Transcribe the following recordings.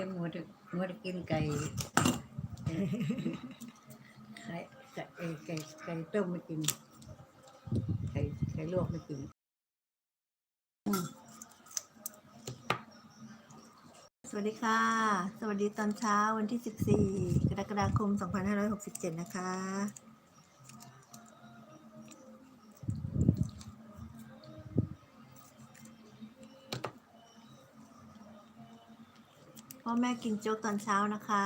ลี้ยงมัวจะมัวจะกินไก่ไข่ไก่ไก่ไก่ต้มไม่กินไก่ไก่ลวกไม่กินสวัสดีค่ะ สวัสดีตอนเช้าวันที่ 14 กรกฎาคม 2567 นะคะ พ่อแม่กินโจ๊กตอนเช้านะคะ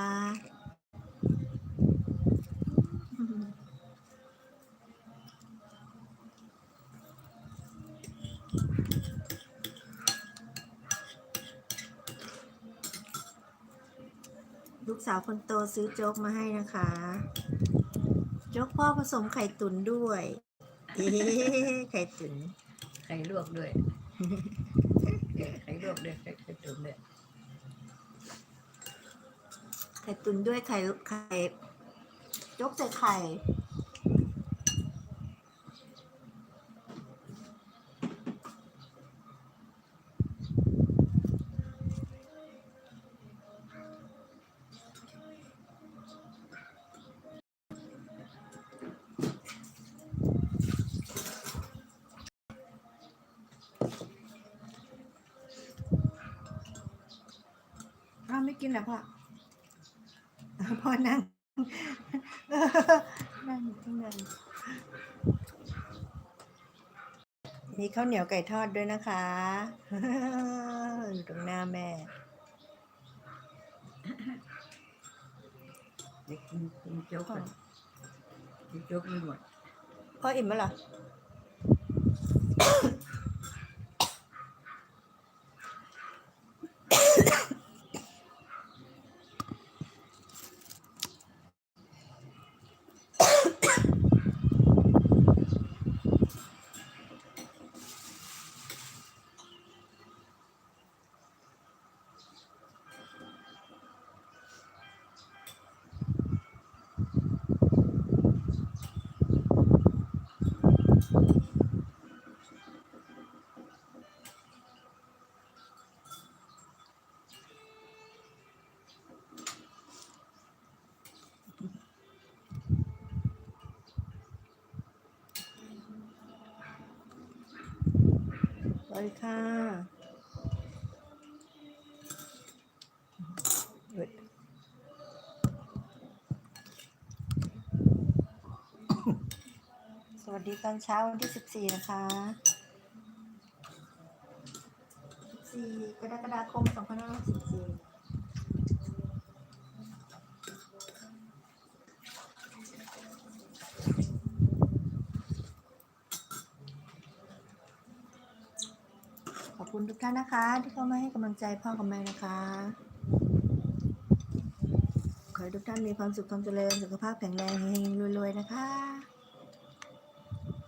ลูกสาวคนโตซื้อโจ๊กมาให้นะคะ โจ๊กพ่อผสมไข่ตุ๋นด้วยเอ๊ะไข่ตุ๋นไข่ลวกด้วย ไข่ลวกด้วยไข่ไข่ตุ๋นด้วย ไข่ตุ๋นด้วยไข่ไข่โจ๊กใส่ไข่อาไม่กินเหรอพ่อ พ่อนั่งนั่งอยู่ข้างในมีข้าวเหนียวไก่ทอดด้วยนะคะอยู่ตรงหน้าแม่เด็กกินกินโจ๊กก่อนกินโจ๊กไม่หมดพ่ออิ่มแล้วเหรอส เลยค่ะสวัสดีตอนเช้าวันที่สิบสี่นะคะสิบสี่กรกฎาคมสองพันห้าร้อยสิบสี่ คุณทุกท่านนะคะ ที่เข้ามาให้กำลังใจพ่อกับแม่นะคะ ขอให้ทุกท่านมีความสุขความเจริญสุขภาพแข็งแรงเฮงๆรวยๆนะคะ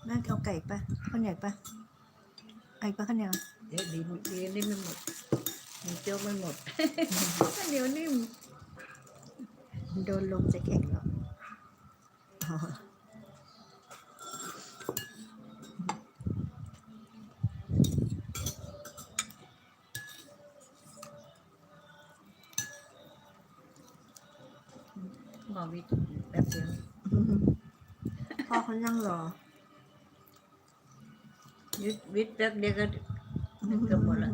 แม่เอาไก่ปะข้าวเหนียวปะไอ้ปะข้าวเหนียวเดี๋ยวดีดีนิ่มไม่หมดมีโจ๊กไม่หมดข้าวเหนียวนิ่มโดนลมจะแข็งแล้วอ๋อ หมอวิทย์แป๊บเดียว พ่อเขา นั่งรอวิทย์วิทย์แป๊บเดียวก็เกือบหมดละ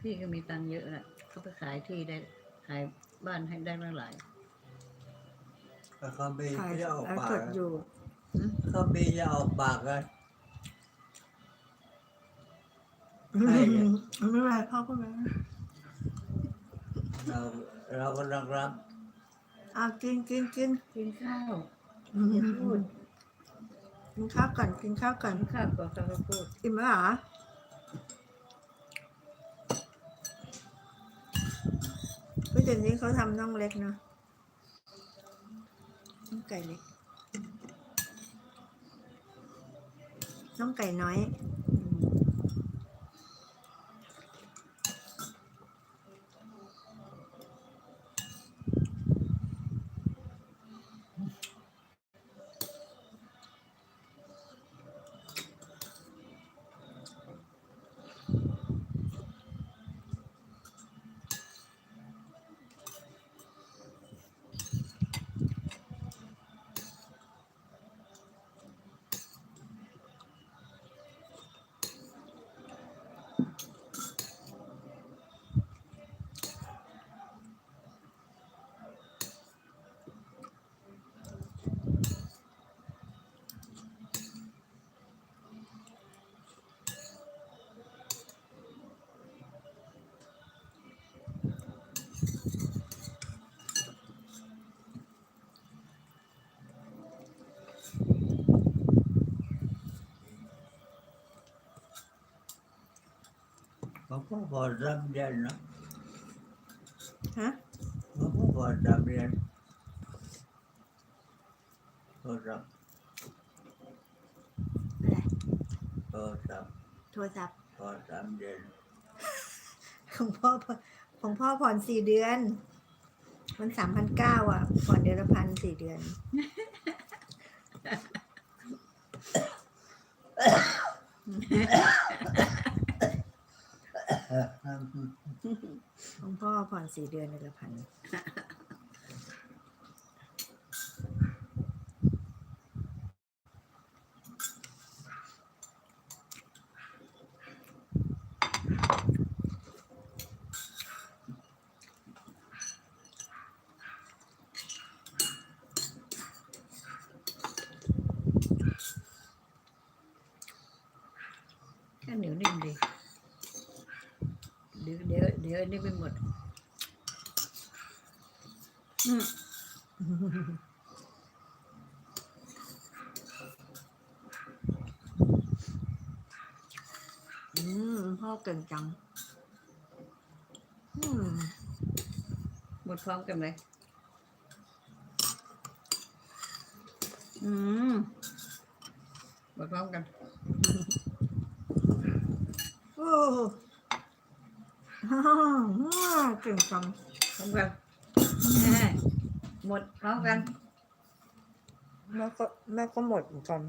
พี่ก็มีตังค์เยอะแหละเขาไปขายที่ได้ ขายบ้านให้ได้ตั้งหลาย เขาบีถ่ายจะออกไลฟ์ปาสกดอยู่เขาบีจะออกปากกันไม่ใช่เป็นไรพ่อพูดไปเราเรากำลังรับเอากินกินกินกินข้าวอืมอย่าพูดกินข้าวก่อนกินข้าวก่อนกินข้าวก่อนเขาก็พูดอิ่มแล้วเหรอเฮ้ยเดี๋ยวนี้เขาทำน่องเล็กเนอะ น่องไก่เล็กน่องไก่น้อย พ่อพอสามเดือนนะฮะพ่อพอสามเดือนโทรศัพท์อะไรโทรศัพท์โทรศัพท์พอสามเดือนของพ่อของพ่อผ่อนสี่เดือน มันสามพันเก้าอะ ผ่อนเดือนละพันสี่เดือน ของพ่อผ่อน สี่เดือนเดือนละพันเหนียวนิ่มดีเดี๋ยวเดี๋ยวเดี๋ยวนนี้ไปหมด อืมพ่อเก่งจัง อืมหมดพร้อมกันเลยอืมหมดพร้อมกันโอ้ฮ่าฮ่าเก่งจังพร้อมกันแม่ หมดพร้อมกัน แม่ก็แม่ก็หมดเหมือนกัน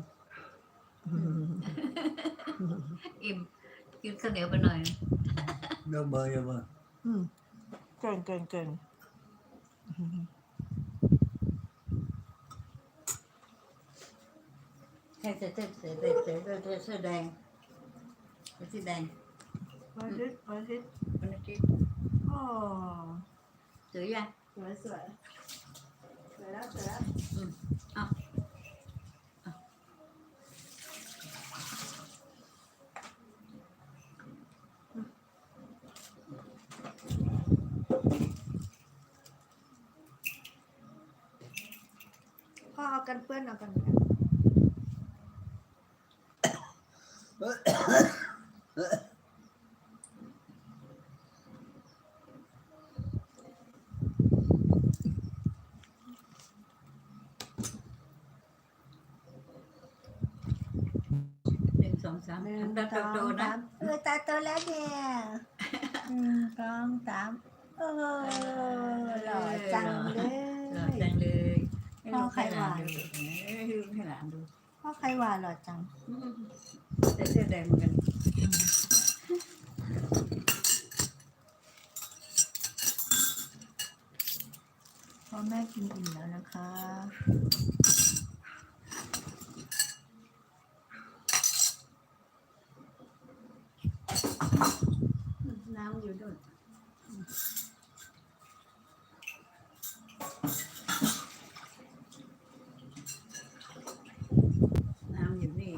อิ่มกินข้าวเหนียวไปหน่อยยกมือยกมืออืมเก่งเก่งเก่งใครจะเสื้อเสื้อเสื้อเสื้อเสื้อเสื้อแดงเสื้อแดงวันอาทิตย์วันอาทิตย์วันอาทิตย์โอ้สวยยังสวยสวยสวย แล้วสวยแล้วอืมอาเอาพ่อเอากันเปื้อนเอากันเปื้อน ห นึ่งสองสามหนึ่งทำตาสองโตๆนะสามเออตาโตแล้วเนี่ยหนึ่งสองสามเออหล่อจังเลหล่อยจังเลยให้พ่อลูกใครให้หลานหวานดูให้ลูกให้หลานดูพ่อใครหวานหล่อจังอืมแต่เสื้อแดงเหมือนกันพ่อแม่กินอิ่มแล้วนะคะ น้ำอยู่ด้วยน้ำอยู่นี่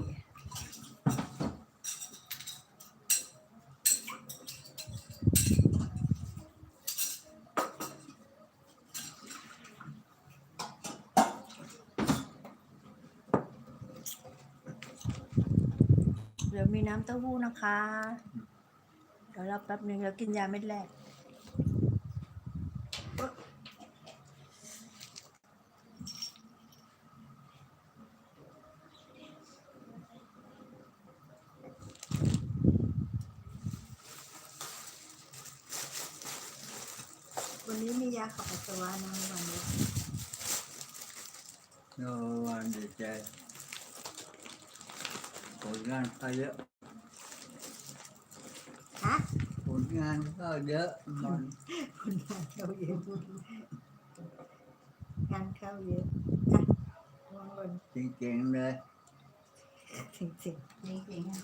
เดี๋ยวมีน้ำเต้าหู้นะคะ ดี๋ยวเราแป๊บหนึ่งเรากินยาเม็ดแรกวันนี้มียาขับปัสสาวะนะวันนี้โนวันดีใจผลงานก็เยอะ ฮะ ผล งานก็เยอะมันคนงานเข้าเยอะงานเข้าเยอะจ้ะวางบนจริงๆเลยจริงจริงๆอะ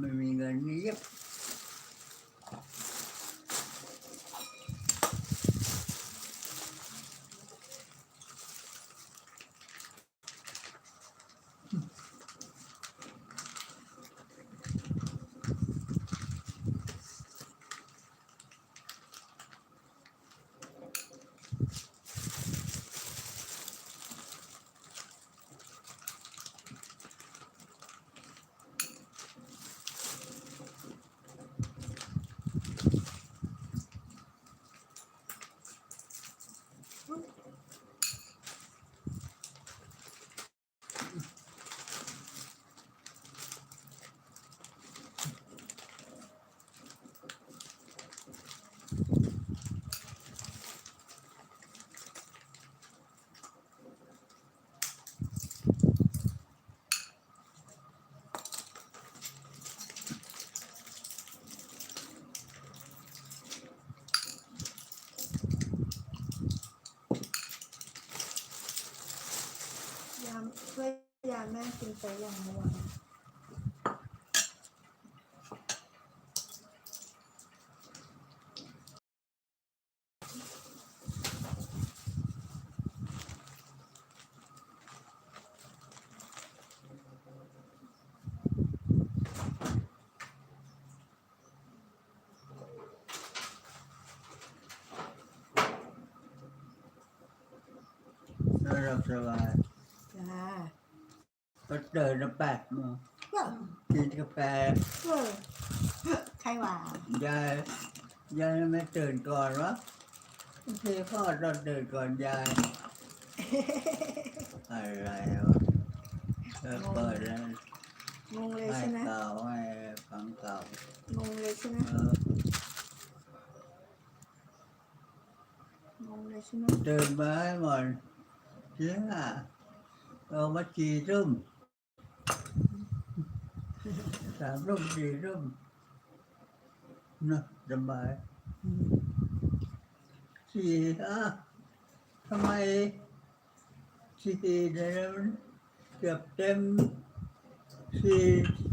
ไม่มีเงินนี่เยอะ ได้ยังระวัง แล้วเราสบาย จ้า ก็เดินมาแปดโมงเว้อกินกาแฟเว้อใครว่ายายยายไม่ตื่นก่อนวะบางทีพ่อต้องตื่นก่อนยายอะไรวะเออเปิดแล้วงงเลยให้ใช่ไหมเก่าให้ฟังเก่างงเลยใช่ไหมเอองงเลยใช่ไหม ตื่นมาให้หมดเชื่อเรามาจีรุ่ม สามร่มสี่ร่มนะสบายสี่อะทำไมสี่เนี่นเกือบเต็มสี่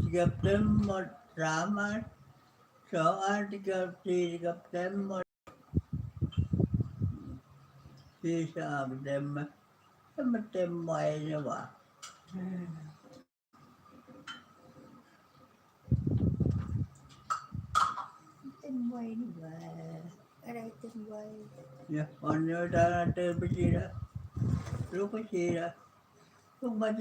เกือบเต็มหมดสามอันสองอันเกือบสี่เกือบเต็มหมดสี่สามเต็มไหมถ้ามันเต็มไวเนี่ยวะ อ่าเต็มวัยนี่หว่าอะไรเต็มวัยเนี่ยวันนี้ตาเติมไปชีละลูกไปชีละลูกมัน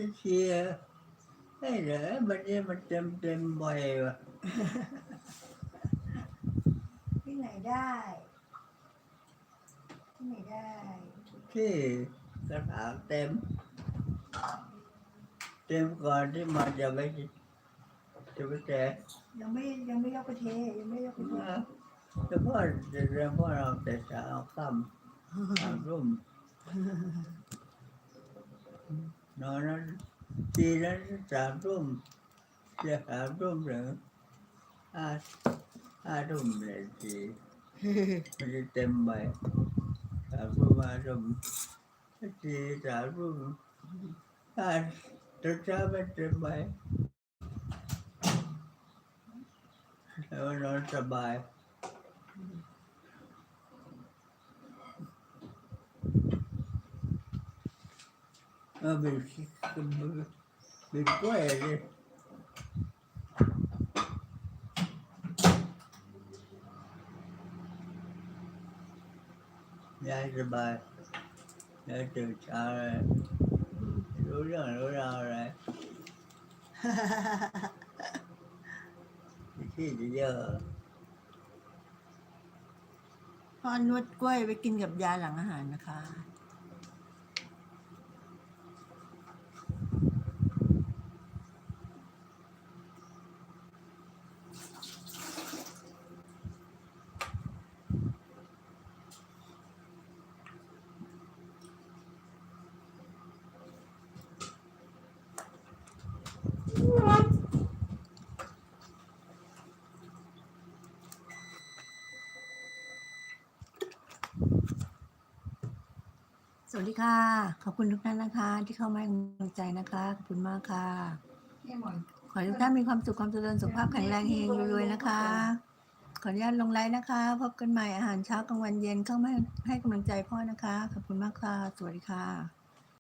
จะชีละไอ้เหรอมันเนี่ยมันเต็มเต็มไววะที่ไหนได้ที่ไหนได้ที่กระถางเต็มเต็มก่อนที่มันจะไปจะไปแจกยังไม่ยังไม่ยกไปเทยังไม่ยกไปเทนะแต่พ่อจะเรียนพ่อเราแต่เช้าค่ำสามรุ่มนอนนั้นทีนั้นสามรุ่มเจะสามรุ่มหรือห้าห้ารุ่มเลยทีมันจะเต็มไปสามรุ่มห้ารุ่มทีสามรุ่มห้าตอนเช้ามันเต็มไป แล้วนอนสบายเออเป็นเป็ ที่เยอะๆพอนวดกล้วยไปกินกับยาหลังอาหารนะคะ วัสดีค่ะ ขอบคุณทุกท่านนะคะ ที่เข้ามาให้กำลังใจนะคะ ขอบคุณมากค่ะ ขอให้ทุกท่านมีความสุขความเจริญสุขภาพแข็งแรงเฮงรวยๆนะคะ ขออนุญาตลงไลน์นะคะ พบกันใหม่อาหารเช้ากลางวันเย็นเข้ามาให้กำลังใจพ่อนะคะ ขอบคุณมากค่ะ สวัสดีค่ะ